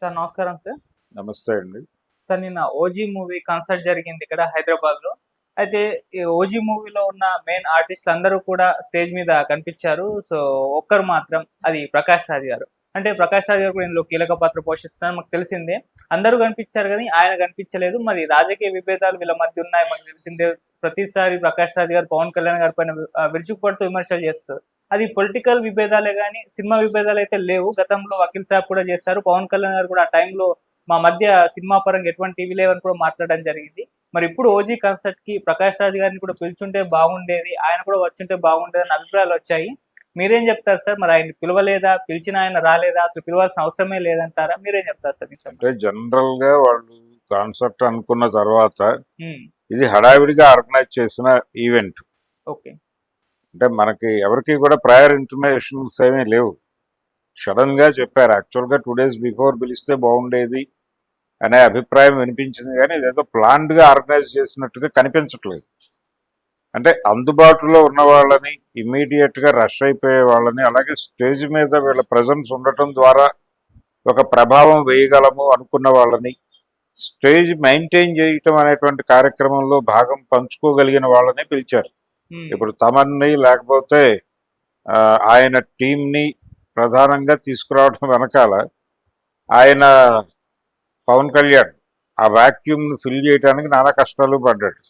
Sir నమస్కారం sir. నమస్తే అండి. సార్ నిన్న ఓజీ మూవీ కాన్సర్ట్ జరిగింది ఇక్కడ హైదరాబాద్లో అయితే ఈ ఓజీ మూవీలో ఉన్న మెయిన్ ఆర్టిస్టులు అందరూ కూడా స్టేజ్ మీద కనిపించారు. సో ఒక్కరు మాత్రం అది ప్రకాష్ రాజ్ గారు. అంటే ప్రకాష్ రాజ్ గారు కూడా ఇందులో కీలక పాత్ర పోషిస్తున్నారు. మాకు తెలిసిందే. అందరూ కనిపించారు కానీ ఆయన కనిపించలేదు. మరి రాజకీయ విభేదాలు వీళ్ళ మధ్య ఉన్నాయి మనకు తెలిసిందే. ప్రతిసారి ప్రకాష్ రాజ్ గారు పవన్ కళ్యాణ్ గారి పైన విరుచుకుపడుతూ విమర్శలు చేస్తారు. అది పొలిటికల్ విభేదాలే కానీ సినిమా విభేదాలు అయితే లేవు. గతంలో వకీల్ సాబ్ కూడా చేస్తారు పవన్ కళ్యాణ్ గారు కూడా ఆ టైంలో మా మధ్య సినిమా పరంగా ఎటువంటి టీవీ లేవని కూడా మాట్లాడడం జరిగింది. మరి ఇప్పుడు ఓజీ కాన్సర్ట్కి ప్రకాష్ రాజ్ గారిని కూడా పిలుచుంటే బాగుండేది ఆయన కూడా వచ్చుంటే బాగుండేది అని అభిప్రాయాలు వచ్చాయి. మీరేం చెప్తారు సార్? మరి ఆయన పిలవలేదా? పిలిచిన ఆయన రాలేదా? అసలు పిలవాల్సిన అవసరమే లేదంటారా? మీరేం చెప్తారు సార్ అంటే జనరల్గా వాళ్ళు కాన్సెప్ట్ అనుకున్న తర్వాత ఇది హడావిడిగా ఆర్గనైజ్ చేసిన ఈవెంట్ ఓకే. అంటే మనకి ఎవరికి కూడా ప్రయర్ ఇన్ఫర్మేషన్స్ ఏమీ లేవు. సడన్గా చెప్పారు యాక్చువల్గా టూ డేస్ బిఫోర్ పిలిస్తే బాగుండేది అనే అభిప్రాయం వినిపించింది కానీ ఇదేదో ప్లాన్డ్గా ఆర్గనైజ్ చేసినట్టుగా కనిపించట్లేదు. అంటే అందుబాటులో ఉన్న వాళ్ళని ఇమ్మీడియట్గా రష్ అయిపోయే వాళ్ళని అలాగే స్టేజ్ మీద వీళ్ళ ప్రజెన్స్ ఉండటం ద్వారా ఒక ప్రభావం వేయగలము అనుకున్న వాళ్ళని స్టేజ్ మెయింటైన్ చేయటం అనేటువంటి కార్యక్రమంలో భాగం పంచుకోగలిగిన వాళ్ళని పిలిచారు. ఇప్పుడు తమన్ని లేకపోతే ఆయన టీంని ప్రధానంగా తీసుకురావడం వెనకాల ఆయన పవన్ కళ్యాణ్ ఆ ని ఫిల్ చేయడానికి నానా కష్టాలు పడ్డాడు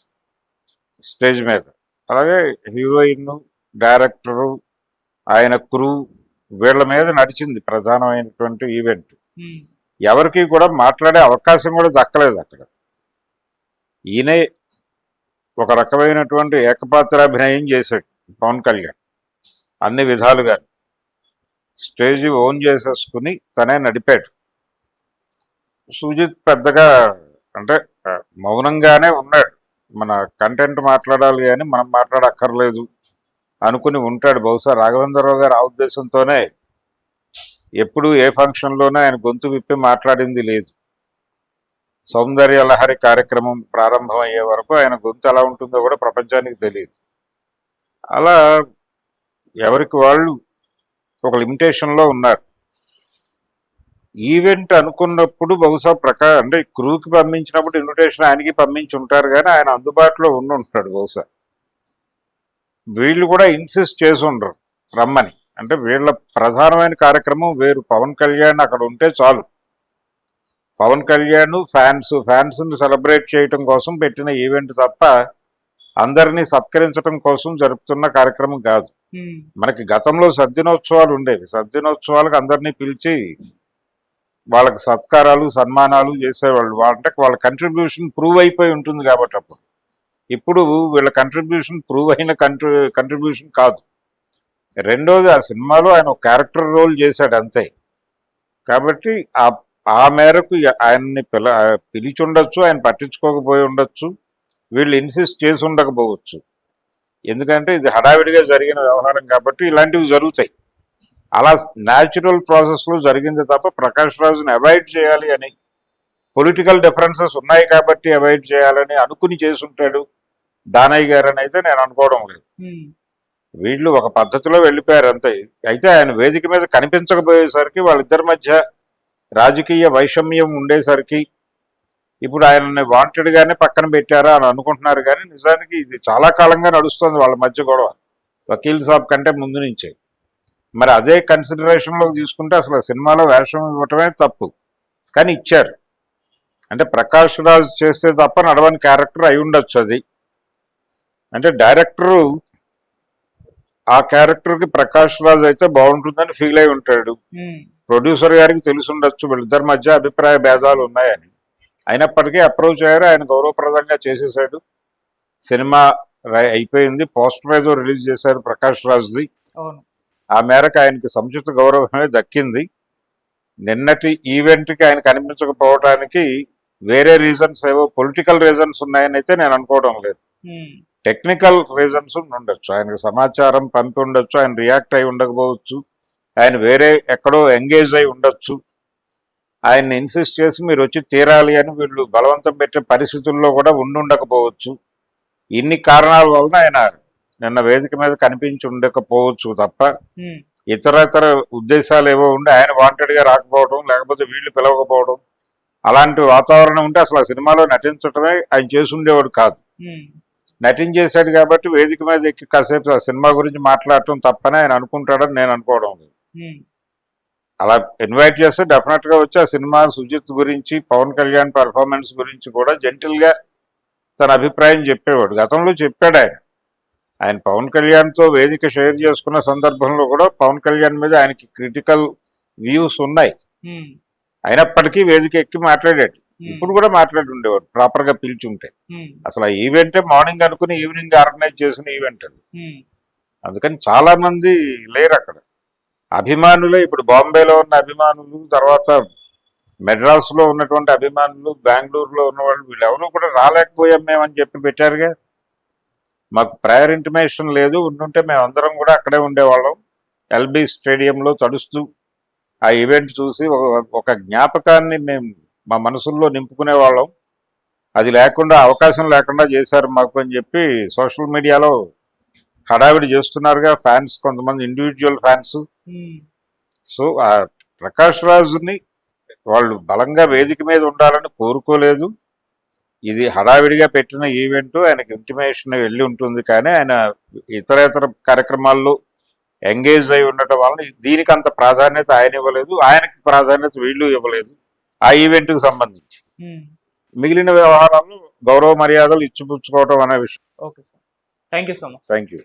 స్టేజ్ మీద. అలాగే హీరోయిన్ డైరెక్టరు ఆయన క్రూ వీళ్ళ మీద నడిచింది ప్రధానమైనటువంటి ఈవెంట్. ఎవరికి కూడా మాట్లాడే అవకాశం కూడా దక్కలేదు అక్కడ. ఈయనే ఒక రకమైనటువంటి ఏకపాత్రాభినయం చేశాడు పవన్ కళ్యాణ్. అన్ని విధాలుగా. స్టేజ్ ఓన్ చేసేసుకుని తనే నడిపాడు. సుజిత్ పెద్దగా అంటే మౌనంగానే ఉన్నాడు. మన కంటెంట్ మాట్లాడాలి కానీ మనం మాట్లాడక్కర్లేదు అనుకుని ఉంటాడు. బహుశా రాఘవేంద్రరావు గారు ఆ ఉద్దేశంతోనే. ఎప్పుడు ఏ ఫంక్షన్లోనే ఆయన గొంతు విప్పి మాట్లాడింది లేదు. సౌందర్య లహరి కార్యక్రమం ప్రారంభం అయ్యే వరకు ఆయన గొంతు ఎలా ఉంటుందో కూడా ప్రపంచానికి తెలియదు. అలా ఎవరికి వాళ్ళు ఒక లిమిటేషన్లో ఉన్నారు. ఈవెంట్ అనుకున్నప్పుడు బహుశా ప్రకా అంటే క్రూకి పంపించినప్పుడు ఇన్విటేషన్ ఆయనకి పంపించి ఉంటారు కానీ ఆయన అందుబాటులో ఉండి ఉంటాడు బహుశా. వీళ్ళు కూడా ఇన్సిస్ట్ చేసి ఉండరు రమ్మని. అంటే వీళ్ళ ప్రధానమైన కార్యక్రమం వేరు. పవన్ కళ్యాణ్ అక్కడ ఉంటే చాలు. పవన్ కళ్యాణ్ ఫ్యాన్స్ ఫ్యాన్స్ని సెలబ్రేట్ చేయటం కోసం పెట్టిన ఈవెంట్ తప్ప అందరినీ సత్కరించడం కోసం జరుపుతున్న కార్యక్రమం కాదు. మనకి గతంలో సద్దినోత్సవాలు ఉండేవి. సద్దినోత్సవాలకు అందరినీ పిలిచి వాళ్ళకి సత్కారాలు సన్మానాలు చేసేవాళ్ళు. వా- అంటే వాళ్ళ కంట్రిబ్యూషన్ ప్రూవ్ అయిపోయి ఉంటుంది కాబట్టి అప్పుడు. ఇప్పుడు వీళ్ళ కంట్రిబ్యూషన్ ప్రూవ్ అయిన కంట్రి కంట్రిబ్యూషన్ కాదు. రెండోది ఆ సినిమాలో ఆయన ఒక క్యారెక్టర్ రోల్ చేశాడు అంతే. కాబట్టి ఆ ఆ మేరకు ఆయన్ని పిల పిలిచి ఉండొచ్చు ఆయన పట్టించుకోకపోయి ఉండొచ్చు వీళ్ళు ఇన్సిస్ట్ చేసి ఉండకపోవచ్చు. ఎందుకంటే ఇది హడావిడిగా జరిగిన వ్యవహారం కాబట్టి ఇలాంటివి జరుగుతాయి. అలా న్యాచురల్ ప్రాసెస్లో జరిగింది తప్ప ప్రకాష్ రాజుని అవాయిడ్ చేయాలి అని పొలిటికల్ డిఫరెన్సెస్ ఉన్నాయి కాబట్టి అవాయిడ్ చేయాలని అనుకుని చేసుంటాడు దానయ్య గారు అని అయితే నేను అనుకోవడం లేదు. వీళ్ళు ఒక పద్ధతిలో వెళ్ళిపోయారు అంతే. అయితే ఆయన వేదిక మీద కనిపించకపోయేసరికి వాళ్ళిద్దరి మధ్య రాజకీయ వైషమ్యం ఉండేసరికి ఇప్పుడు ఆయనని వాంటెడ్గానే పక్కన పెట్టారా అని అనుకుంటున్నారు కానీ నిజానికి ఇది చాలా కాలంగా నడుస్తుంది వాళ్ళ మధ్య గొడవ. వకీల్ సాబ్ కంటే ముందు నుంచే. మరి అదే కన్సిడరేషన్లో తీసుకుంటే అసలు సినిమాలో వేషం ఇవ్వటమే తప్పు. కానీ ఇచ్చారు. అంటే ప్రకాష్ రాజ్ చేస్తే తప్ప నడవని క్యారెక్టర్ అయి ఉండొచ్చు అది. అంటే డైరెక్టరు ఆ క్యారెక్టర్కి ప్రకాష్ రాజ్ అయితే బాగుంటుందని ఫీల్ అయి ఉంటాడు. ప్రొడ్యూసర్ గారికి తెలిసి ఉండొచ్చు వీళ్ళిద్దరి మధ్య అభిప్రాయ భేదాలు ఉన్నాయని. అయినప్పటికీ అప్రోచ్ అయ్యారు ఆయన గౌరవప్రదంగా చేసేసాడు సినిమా అయిపోయింది. పోస్టర్ ఏదో రిలీజ్ చేశారు ప్రకాష్ రాజ్ది. ఆ మేరకు ఆయనకి సముచిత గౌరవమే దక్కింది. నిన్నటి ఈవెంట్కి ఆయన కనిపించకపోవడానికి వేరే రీజన్స్ ఏవో పొలిటికల్ రీజన్స్ ఉన్నాయని అయితే నేను అనుకోవడం లేదు. టెక్నికల్ రీజన్స్ ఉండొచ్చు. ఆయనకు సమాచారం పంపి ఉండొచ్చు ఆయన రియాక్ట్ అయి ఉండకపోవచ్చు. ఆయన వేరే ఎక్కడో ఎంగేజ్ అయి ఉండొచ్చు. ఆయన్ని ఇన్సిస్ట్ చేసి మీరు వచ్చి తీరాలి అని వీళ్ళు బలవంతం పెట్టే పరిస్థితుల్లో కూడా ఉండి ఉండకపోవచ్చు. ఇన్ని కారణాల వలన ఆయన నిన్న వేదిక మీద కనిపించి ఉండకపోవచ్చు తప్ప ఇతరతర ఉద్దేశాలు ఏవో ఉండి ఆయన వాంటెడ్గా రాకపోవడం లేకపోతే వీళ్ళు పిలవకపోవడం అలాంటి వాతావరణం ఉంటే అసలు ఆ సినిమాలో నటించడమే ఆయన చేసి ఉండేవాడు కాదు. నటించేశాడు కాబట్టి వేదిక మీద ఎక్కి కాసేపు ఆ సినిమా గురించి మాట్లాడటం తప్పని ఆయన అనుకుంటాడని నేను అనుకోవడం లేదు. అలా ఇన్వైట్ చేస్తే డెఫినెట్గా వచ్చి ఆ సినిమా సుజిత్ గురించి పవన్ కళ్యాణ్ పెర్ఫార్మెన్స్ గురించి కూడా జెంటిల్గా తన అభిప్రాయం చెప్పేవాడు. గతంలో చెప్పాడు ఆయన. ఆయన పవన్ కళ్యాణ్తో వేదిక షేర్ చేసుకున్న సందర్భంలో కూడా పవన్ కళ్యాణ్ మీద ఆయనకి క్రిటికల్ వ్యూస్ ఉన్నాయి. అయినప్పటికీ వేదిక ఎక్కి మాట్లాడాడు. ఇప్పుడు కూడా మాట్లాడి ఉండేవాడు ప్రాపర్గా పిలిచి ఉంటే అసలు ఆ ఈవెంటే మార్నింగ్ అనుకుని ఈవినింగ్ ఆర్గనైజ్ చేసిన ఈవెంట్ అది. అందుకని చాలా మంది లేరు అక్కడ అభిమానులే ఇప్పుడు బాంబేలో ఉన్న అభిమానులు తర్వాత మెడ్రాస్లో ఉన్నటువంటి అభిమానులు బెంగళూరులో ఉన్నవాళ్ళు వీళ్ళెవరూ కూడా రాలేకపోయాం మేమని చెప్పి పెట్టారుగా. మాకు ప్రయర్ ఇంటిమేషన్ లేదు ఉండుంటే మేము అందరం కూడా అక్కడే ఉండేవాళ్ళం. ఎల్బీ స్టేడియంలో తడుస్తూ ఆ ఈవెంట్ చూసి ఒక- ఒక జ్ఞాపకాన్ని మేము మా మనసుల్లో నింపుకునే వాళ్ళం అది లేకుండా అవకాశం లేకుండా చేశారు మాకు అని చెప్పి సోషల్ మీడియాలో హడావిడి చేస్తున్నారుగా ఫ్యాన్స్ కొంతమంది ఇండివిజువల్ ఫ్యాన్స్ సో ఆ ప్రకాష్ రాజుని వాళ్ళు బలంగా వేదిక మీద ఉండాలని కోరుకోలేదు. ఇది హడావిడిగా పెట్టిన ఈవెంట్ ఆయనకి ఇంటిమేషన్ వెళ్ళి ఉంటుంది కానీ ఆయన ఇతర ఇతర కార్యక్రమాల్లో ఎంగేజ్ అయి ఉండటం వలన దీనికి అంత ప్రాధాన్యత ఆయన ఇవ్వలేదు. ఆయనకి ప్రాధాన్యత వీళ్ళు ఇవ్వలేదు. ఆ ఈవెంట్కి సంబంధించి. మిగిలిన వ్యవహారాలు గౌరవ మర్యాదలు ఇచ్చిపుచ్చుకోవటం అనే విషయం. Okay sir. Thank you so much. Thank you